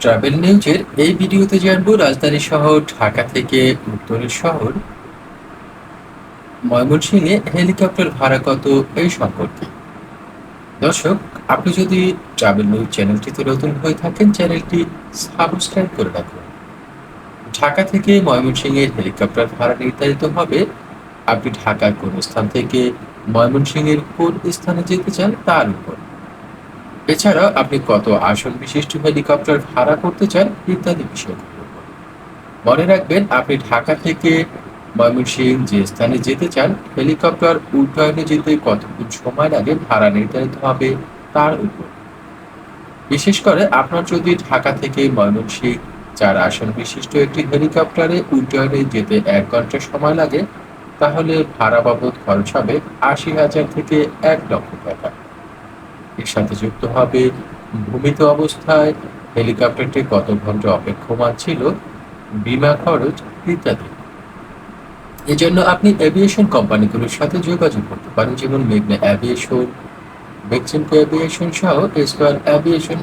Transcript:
Travel নিউজের এই ভিডিওতে জানব রাজধানী শহর, ঢাকা থেকে উত্তরের শহর। ময়মনসিংহে হেলিকপ্টার ভাড়া কত এই সম্পর্কে। দর্শক, আপনি যদি ট্রাভেল নিউজ চ্যানেলটিতে নতুন হয়ে থাকেন, চ্যানেলটি সাবস্ক্রাইব করে রাখুন। ঢাকা থেকে ময়মনসিংহের হেলিকপ্টার ভাড়া নির্ধারিত হবে। আপনি ঢাকার কোন স্থান থেকে ময়মনসিংহের কোন স্থানে যেতে চান, তার উপর। এছাড়া আপনি কত আসন বিশিষ্ট হেলিকপ্টার ভাড়া করতে চান ইত্যাদি বিষয় মনে রাখবেন, আপনি ঢাকা থেকে ময়মনসিংহ যে স্থানে যেতে চান, হেলিকপ্টার উড্ডয়নে যেতে কতক্ষণ সময় লাগে ভাড়া নির্ধারিত হবে তার উপর। বিশেষ করে আপনার যদি ঢাকা থেকে ময়মনসিংহ চার আসন বিশিষ্ট একটি হেলিকপ্টারে উড্ডয়নে যেতে এক ঘণ্টা সময় লাগে, তাহলে ভাড়া বাবদ খরচ হবে আশি হাজার থেকে এক লক্ষ টাকা। এর সাথে যুক্ত হবে। ভূমিত অবস্থায় হেলিকপ্টারটি কত ঘণ্টা অপেক্ষমান ছিল? বিমা খরচ ইত্যাদি। এজন্য আপনি এভিয়েশন কোম্পানিগুলোর সাথে যোগাযোগ করতে পারেন, যেমন মেঘনা অ্যাভিয়েশন মেক্সিমকো অ্যাভিয়েশন সহ এসকোয়ার অ্যাভিয়েশন